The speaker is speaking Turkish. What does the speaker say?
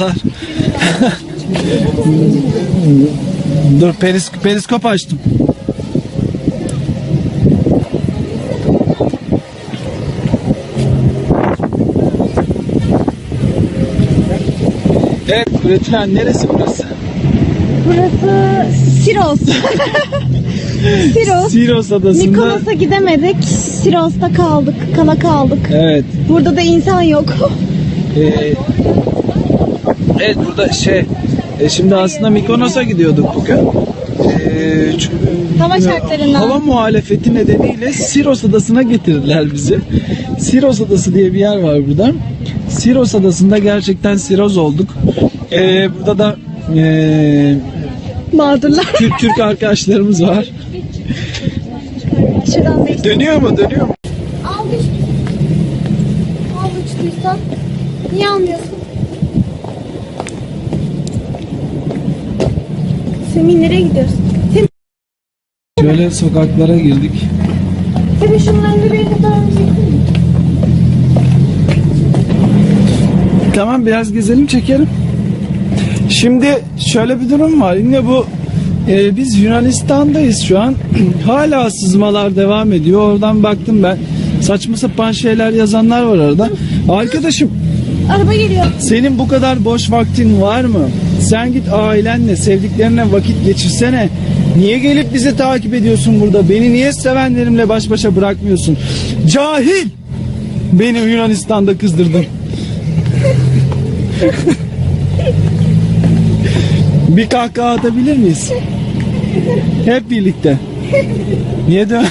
Dur peris periskop açtım. Evet üretilen neresi burası? Burası Siros. Siros. Siros adasında. Mikonos'a gidemedik. Siros'ta kaldık. Kala kaldık. Evet. Burada da insan yok. Ee, evet burada şey e, şimdi aslında Mikonos'a gidiyorduk bugün. Ee, çünkü- Hava şartlarından. Hava muhalefeti nedeniyle Siros adasına getirdiler bizi. Siros adası diye bir yer var burada. Siros adasında gerçekten Siroz olduk. Ee, burada da ee, Mağdurlar. Türk, Türk arkadaşlarımız var. Şuradan bekle. Dönüyor mu? Dönüyor mu? Al düş. Al uçtuysan. Niye almıyorsun? Semih nereye gidiyorsun? Semih, Şöyle sokaklara girdik. Semih şunların çektin mi? Tamam biraz gezelim çekelim. Şimdi şöyle bir durum var. Yine bu e, biz Yunanistan'dayız şu an. Hala sızmalar devam ediyor. Oradan baktım ben. Saçma sapan şeyler yazanlar var arada. Arkadaşım Araba geliyor. senin bu kadar boş vaktin var mı? Sen git ailenle, sevdiklerine vakit geçirsene. Niye gelip bizi takip ediyorsun burada? Beni niye sevenlerimle baş başa bırakmıyorsun? Cahil! Beni Yunanistan'da kızdırdın. Bir kahkaha atabilir miyiz? Hep birlikte. Niye de